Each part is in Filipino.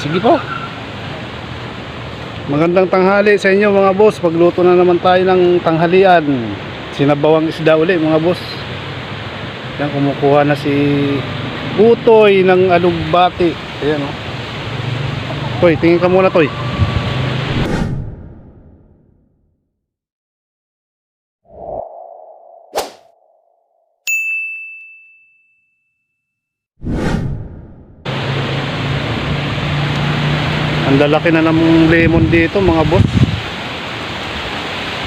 Sige po. Magandang tanghali sa inyo mga boss. Pagluto na naman tayo ng tanghalian. Sinabawang isda uli mga boss. Yan kumukuha na si Utoy ng alugbati. Ayan o. Toy, tingin ka muna Toy. Lalaki na ng lemon dito mga boss.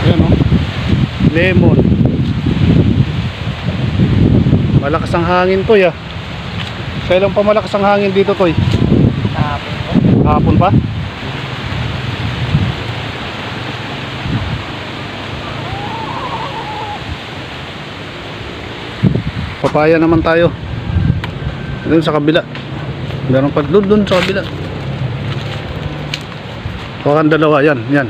Ayan o. Lemon. Malakas ang hangin to ya. Kailan pa malakas ang hangin dito toy? Hapon pa? Papaya naman tayo. Doon sa kabila. Meron pa doon sa kabila. Huwag dalawa, yan, yan.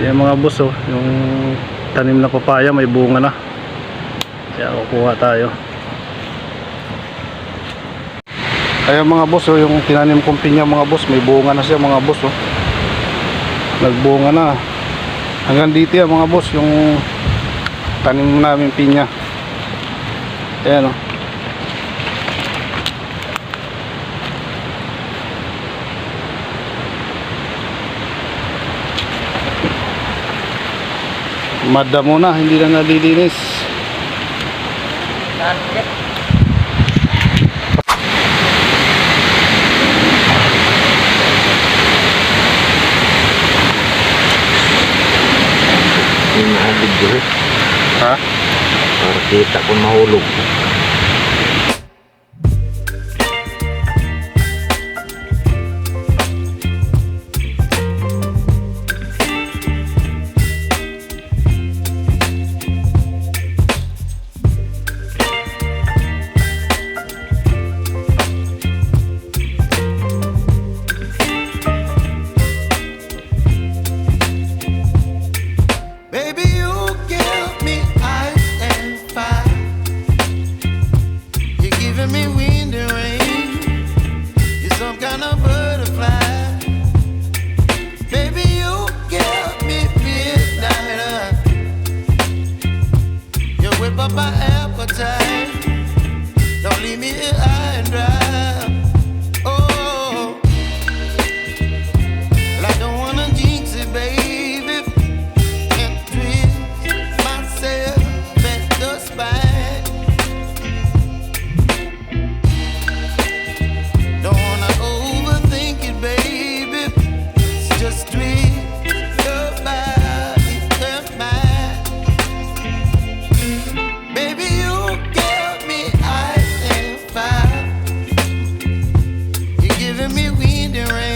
Yan mga boss oh, yung tanim na papaya may bunga na. Kaya kukuha tayo. Kaya mga boss oh, yung tinanim kong pinya mga boss, may bunga na siya mga boss oh. Nagbunga na. Hanggang dito yan mga boss, yung tanim namin pinya. Ayan oh. Madamo na, hindi na nalilinis. Naabig ko eh. Ha? Para kita ko mahulog. the rain.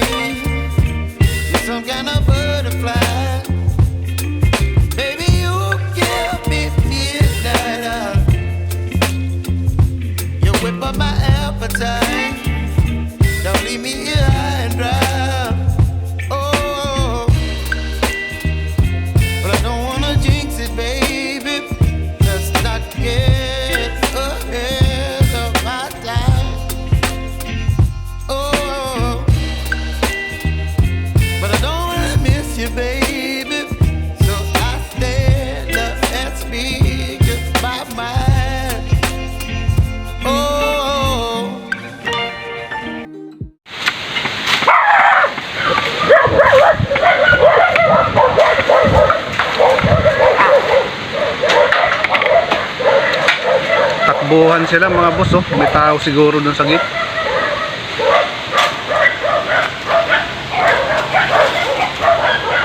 Takbuhan sila mga boss oh. May tao siguro dun sa gate.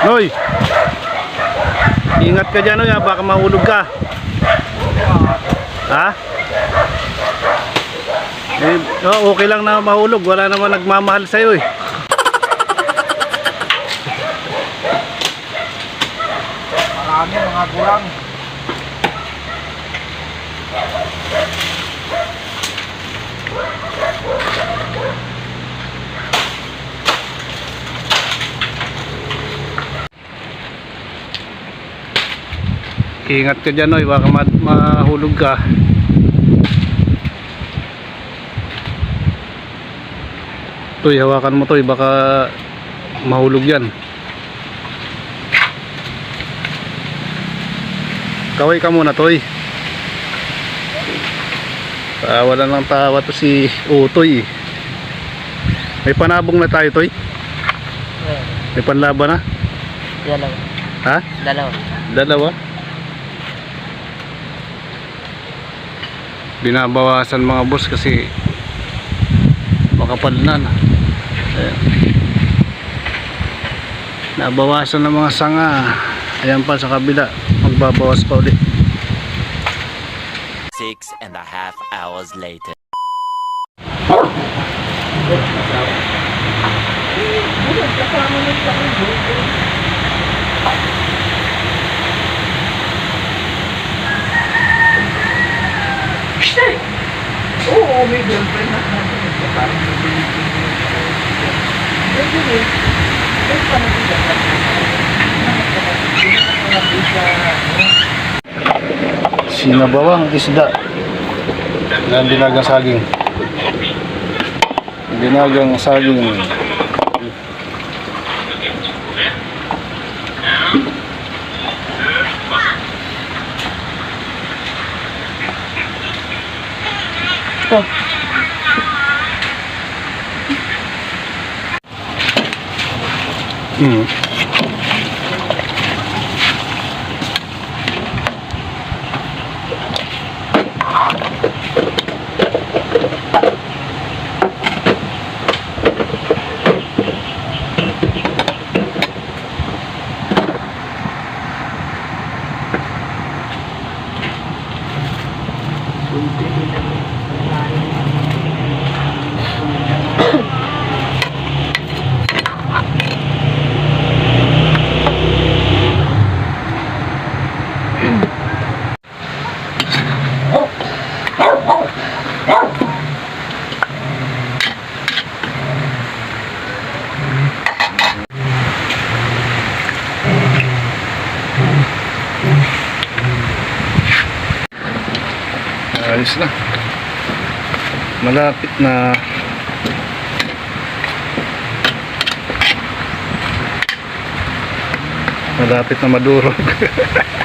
Noy! Ingat ka dyan, Noy, baka mahulog ka. Ha? Eh, oh, okay lang na mahulog. Wala naman nagmamahal sa'yo eh. Marami mga gurang. Ingat ka dyan, Noy. Baka ma- mahulog ka. Toy, hawakan mo toy, baka mahulog yan. Kaway ka muna toy. Tawa na ng tawa to si Utoy. May panabong na tayo toy. May panlaban na. Dalawa. Ha? Dalawa. Dalawa. Binabawasan mga boss kasi makapal na. na. Ayan. Nabawasan ng mga sanga. Ayan pa sa kabila. Magbabawas pa ulit. Six and a half hours later. Sinabawang isda. Yan dinagang saging. Dinagang saging. 嗯。Ayos na. Malapit na. Malapit na madurog.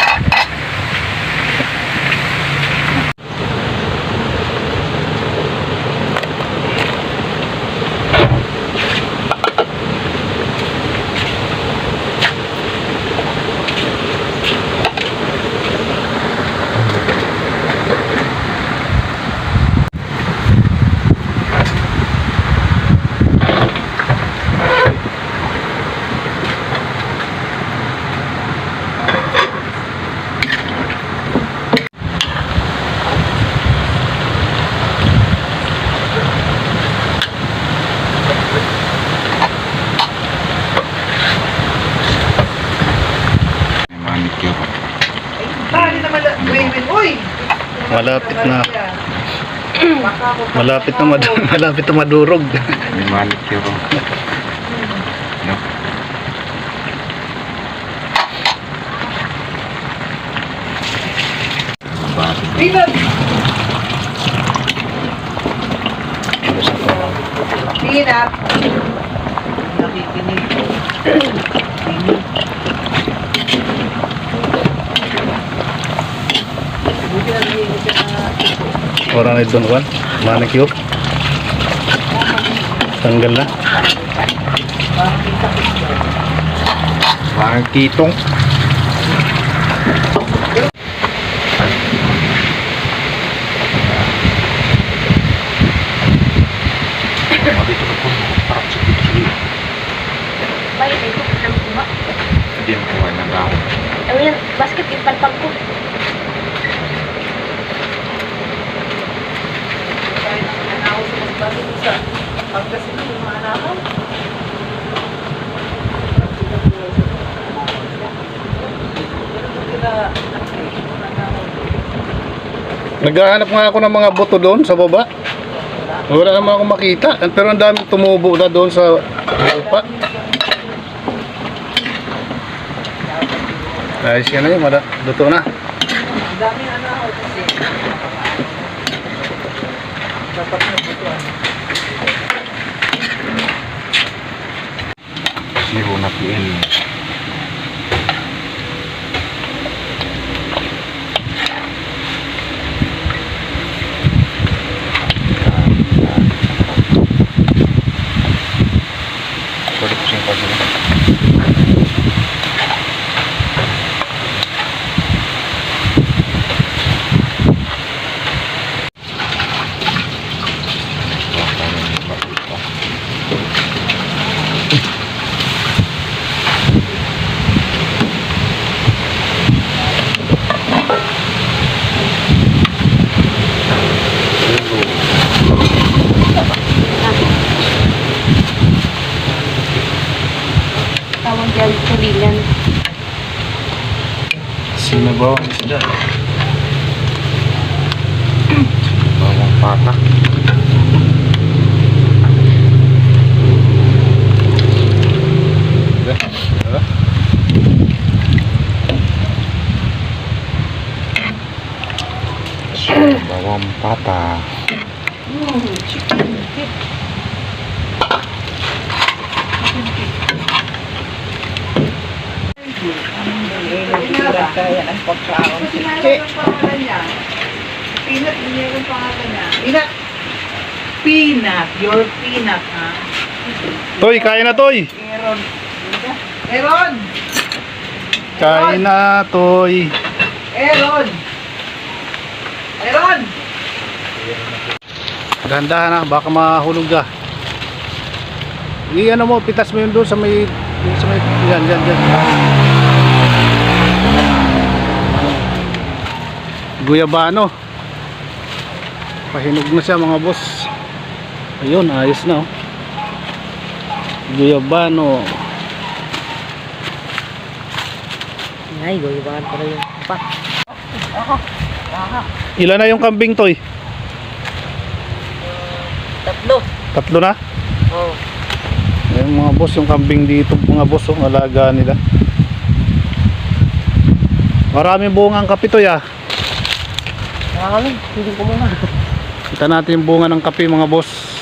May manicure. Malapit na. Malapit na malapit na madurog. May manicure. Orang na doon kan. Manicure. Tanggal na. Parang kitong. Itu. Hindi mo kuha ng dahon. Eh, yan, basket ipalpag ko. Naghahanap nga ako ng mga buto doon sa baba. Wala naman akong makita. Pero ang dami tumubo na doon sa lupa. Ayos yan na yun. Luto na. Daming ano ako kasi. Dapat na butuan. Zero na PL. Pwede pusing pa sila. Dyan, tulilan. Sinabaw ang isda. Bawang patak. Bawang patak. Peanut. Peanut. Your peanut, ha? Toy, kain na Toy. Meron. Meron. Kain na Toy. Meron. Meron. Dahan-dahan na, baka mahulog ka. I ano mo, pitas mo yun doon sa may sa may yan, yan, yan. Guyabano. Pahinog na siya mga boss. Ayun, ayos na oh. Guyabano. Ay, goyabaan pa rin. Pa. Ilan na yung kambing toy? Tatlo. Tatlo na? Oh. Ayun mga boss, yung kambing dito, mga boss, oh, alaga nila. Maraming bunga ang kape toy ah. Marami. Hindi ko muna. Kita natin yung bunga ng kape mga boss.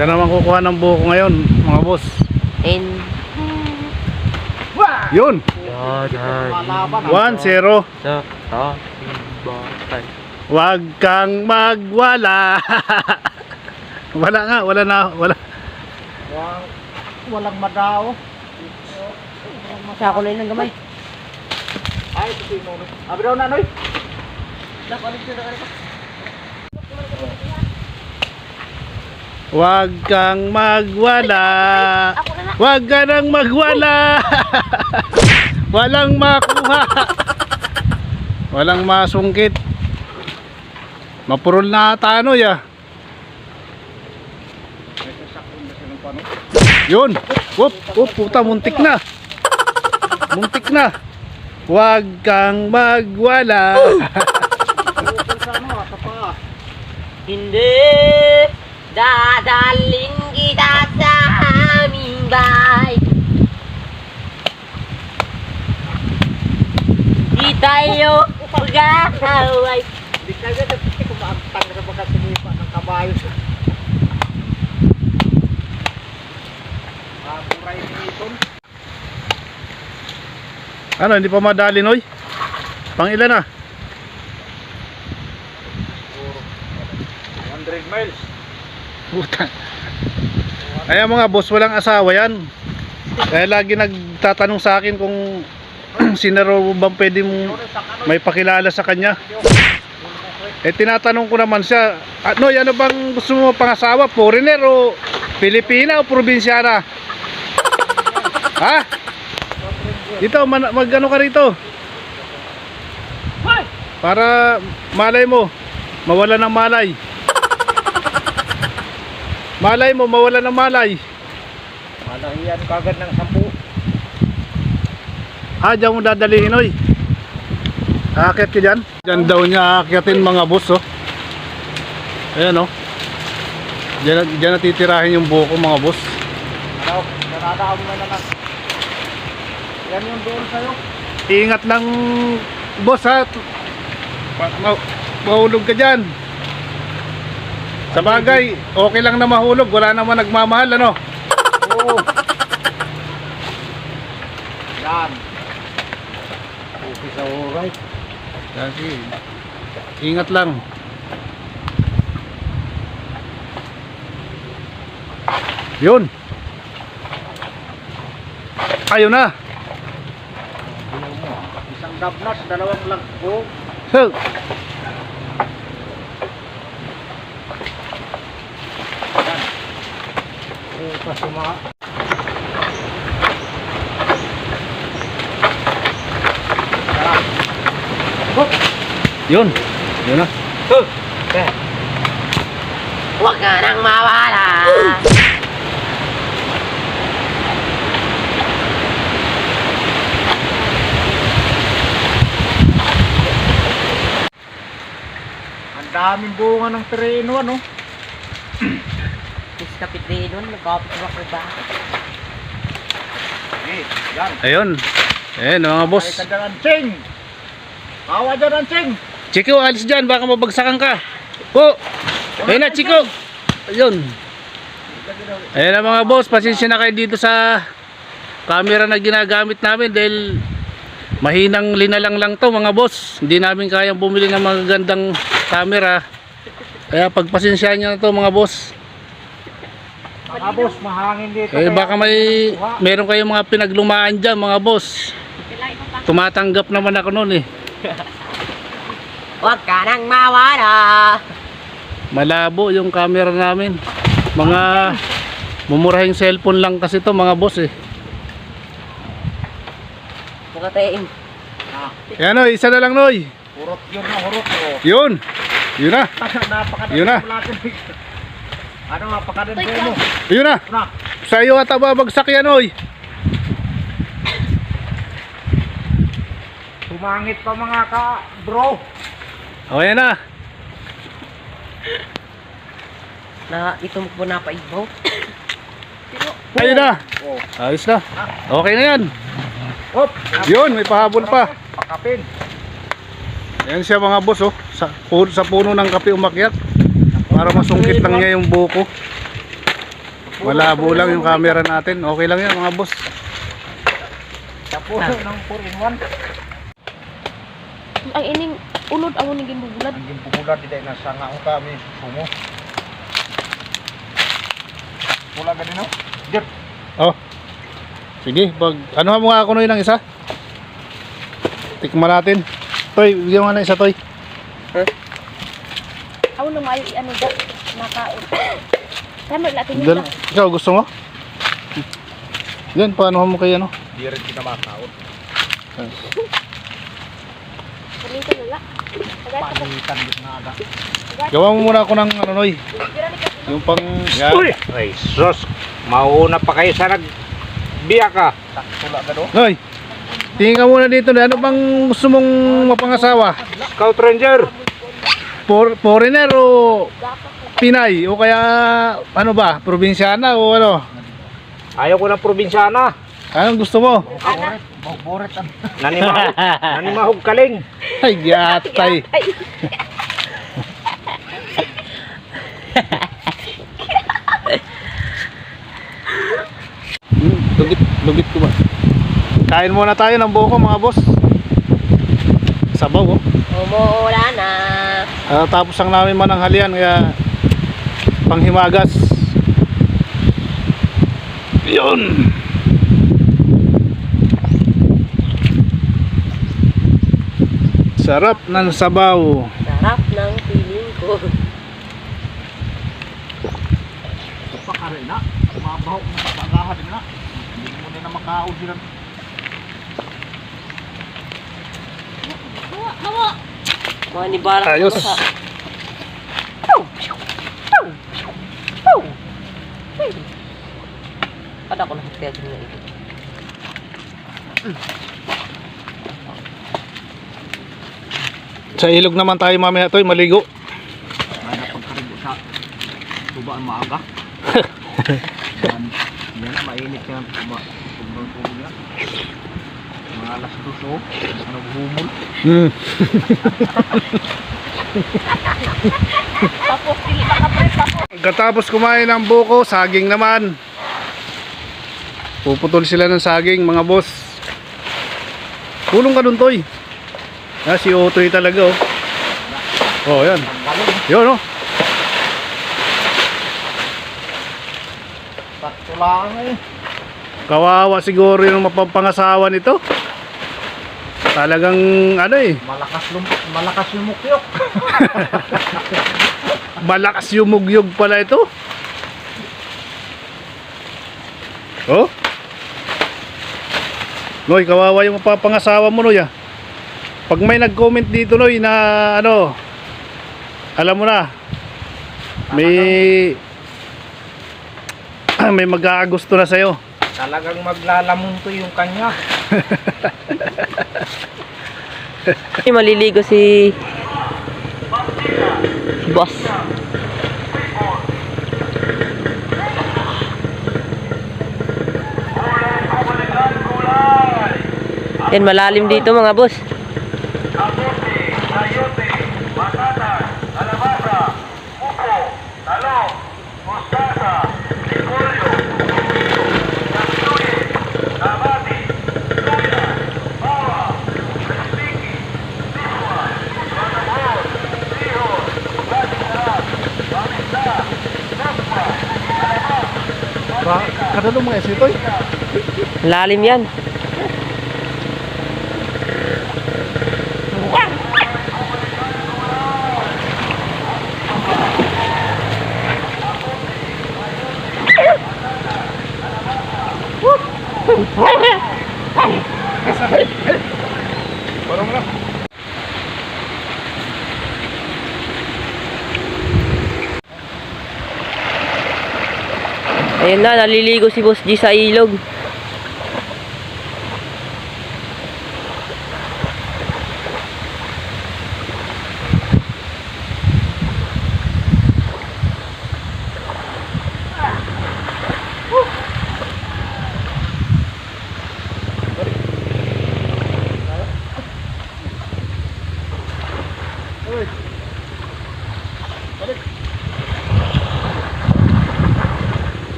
Siya naman kukuha ng buko ngayon, mga boss. And... Yun! 1-0. Huwag kang magwala. wala nga, wala na, wala. Walang madaw. Sa ako na yun ng gamay. Ay, ito si Nono. Abi daw na, Noy. Dapat siya na Huwag kang magwala. Huwag ka nang magwala. Walang makuha. Walang masungkit. Mapurol na tano ya. Yun. Whoop, whoop, puta, muntik na. Muntik na. Huwag kang magwala. Hindi dadaling kita sa aming bahay. Di tayo mag-ahaway. Di tayo na kumaantang sa pagkasinipa ng kabayo. Maburay ni Newton. Ano, hindi pa madali, Noy? Pang ilan na? 100 miles. Puta. Ayan mga boss, walang asawa yan. Kaya lagi nagtatanong sa akin kung sino raw bang pwede mong may pakilala sa kanya. Eh tinatanong ko naman siya, ano, ano bang gusto mo pangasawa? Foreigner o Pilipina o probinsyana? ha? Dito, man, mag ano ka rito? Para malay mo, mawala ng malay. Malay mo, mawala ng malay. Malahiyan kagad ng sampu. Ah, diyan mo dadalihin, oy. Aakyat ka dyan? Diyan daw niya aakyatin mga boss, oh. Ayan, oh. Diyan, diyan natitirahin yung buko, mga boss. Ano? Nanadaan mo na naman. Yan yung doon sa'yo. Ingat lang, boss, ha. Ma- mahulog ka dyan. Sa bagay, okay lang na mahulog. Wala naman nagmamahal, ano? Oo. Yan. Okay sa alright. Kasi, ingat lang. Yun. Ayun na. Isang dabnas, dalawang lagpo. So, Kasi mga... yun. Yun na. Huwag ka nang mawala. Ang daming bunga ng tereno, ano? Miss kapit rin nun, nagkapit ba? Okay, yan. Ayun. Ayun, mga boss. Ching! Awa dyan, Ching! Chico, alis dyan. Baka mabagsakan ka. Po. Ayun na, Chico. Ayun. Ayun na mga boss. Pasensya na kayo dito sa camera na ginagamit namin dahil mahinang linalang lang to mga boss. Hindi namin kayang bumili ng magagandang camera. Kaya pagpasensyahan nyo na to mga boss. Mga boss, mahangin dito. Eh baka may meron kayong mga pinaglumaan dyan mga boss. Tumatanggap naman ako noon eh. Huwag ka nang mawala. Malabo yung camera namin. Mga mumurahing cellphone lang kasi to mga boss eh. Mukatiin. Yan o, isa na lang noy. Hurot yun na, hurot. Oh. Yun. Yun na. Yun na. Ano, napakadali mo. Yun na. Na, Sa iyo ata babagsak yan oy. tumangit pa mga ka, bro. O yan na. Na, ito mo po napaibaw. Ayun na. Oh. Ayos na. Okay na yan. Hop, Yun, may pahabol pa. pakapin. Yan siya mga boss oh. Sa, sa puno ng kape umakyat. Para masungkit lang niya yung buko. Malabo lang yung camera natin. Okay lang yan mga boss. Sa puso ng 4-in-1. Ay, ining unod ako naging bubulad. Ang gimpugula di dahil nasa nga ako kami. Sumo. Pula din no? Dip. Oh. Sige, pag ano mo nga ako nun ng isa? Tikman natin. Toy, bigyan mo ng isa, Toy. Mayo ano da, nakaon. Tama natin yun Dal da. ikaw, gusto mo? Yan, paano mo kay ano? Di rin kita makaon. Palitan na la. Tagay ka Panitan din na aga. Gawa mo muna ako ng ano, Noy. Yung pang... Yan. Uy! Ay, sus! Mauuna pa kayo sa nag... Biya ka. Takpula ka do. Noy, tingin ka muna dito. Ano bang gusto mong mapangasawa? Scout Ranger. For, foreigner o Pinay? O kaya ano ba? Probinsyana o ano? Ayaw ko ng probinsyana. Anong gusto mo? Boret ang... Nanimahog. Nanimahog kaling. Ay, gatay. Hmm, lugit, lugit ko ba? Kain muna tayo ng buko mga boss. Sabaw oh. Umuula na. Ah, tapos ang namin mananghalian kaya panghimagas. Yun. Sarap ng sabaw. Sarap ng feeling ko. Pakari na. Mabaho na pagkagahan din na. Hindi mo na makaon sila. Nibalang Ayos. sa... Kada ko nakakaya din na ito. Sa ilog naman tayo mamaya to, maligo. Kaya pagkaribo sa tubaan maaga. yan, yan mainit yan. Tuba, tuba, tuba yan. Mga alas dos oh. Naghumol. Hmm. Tapos, pili pa ka pre, tapos. Pagkatapos kumain ng buko, saging naman. Puputol sila ng saging, mga boss. Kulong ka dun, Toy. Ah, si Otoy talaga, oh. Oh, yan. Yun, oh. Sakto lang eh. Kawawa siguro yung mapapangasawa nito. Talagang, ano eh, Malakas lum malakas yung mukyok. malakas yung mugyog pala ito. Oh? Noy, kawawa yung mapapangasawa mo, Noy, ah. Pag may nag-comment dito, Noy, na ano, alam mo na, may may mag-aagusto na sa'yo. Talagang maglalamunto yung kanya. Maliligo si... si boss. Yan, malalim dito mga boss. Kadalo mga esitoy. Malalim yan. Parang Ayun na, naliligo si Boss G sa ilog.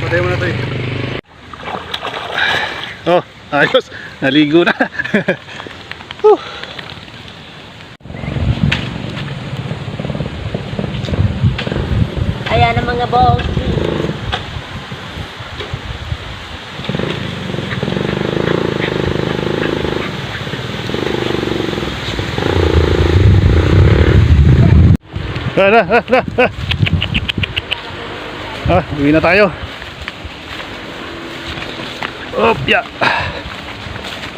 Patay mo na to eh. Oh, ayos. Naligo na. Huh. Ayan ang mga boss. Ah, ah, na, ah. Ah, uwi na tayo. Op, ya.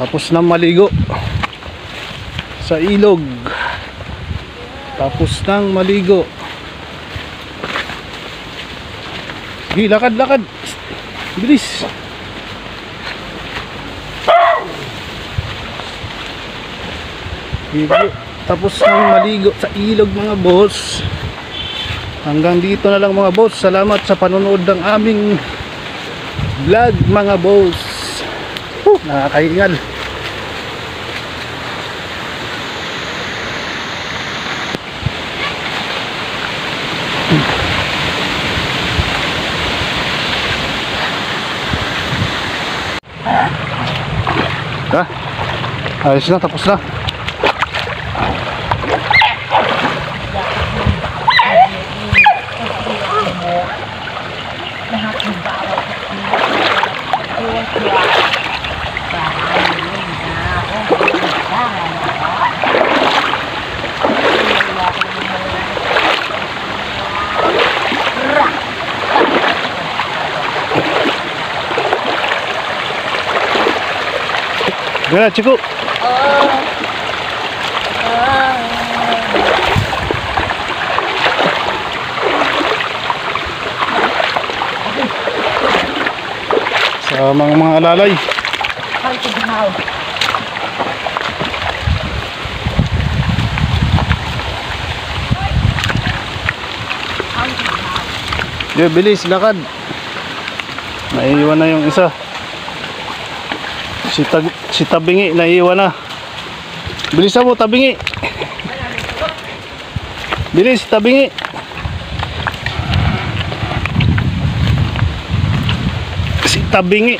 Tapos na maligo. Sa ilog. Tapos nang maligo. Sige, lakad, lakad. Bilis. Sige, tapos nang maligo sa ilog mga boss. Hanggang dito na lang mga boss. Salamat sa panonood ng aming vlog mga boss. Nakakahingal. Ha? Ayos na, tapos na. Lahat ng Gana, Chico. Sa mga mga alalay. Ay, tignaw. Yo, bilis, lakad. Naiiwan na yung isa. Si, tag, si Tabingi, naiiwan na. Bilisan mo, Tabingi. Bilis, Tabingi. Si Tabingi.